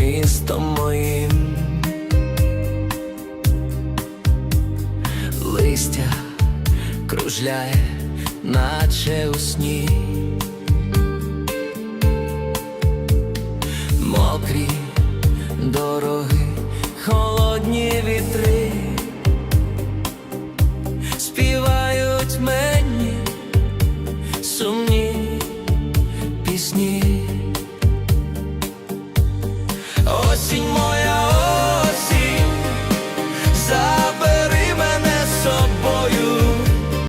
містом моїм, листя кружляє, наче у сні, мокрі дороги, холодні вітри, співають мені сумні пісні осінь моя.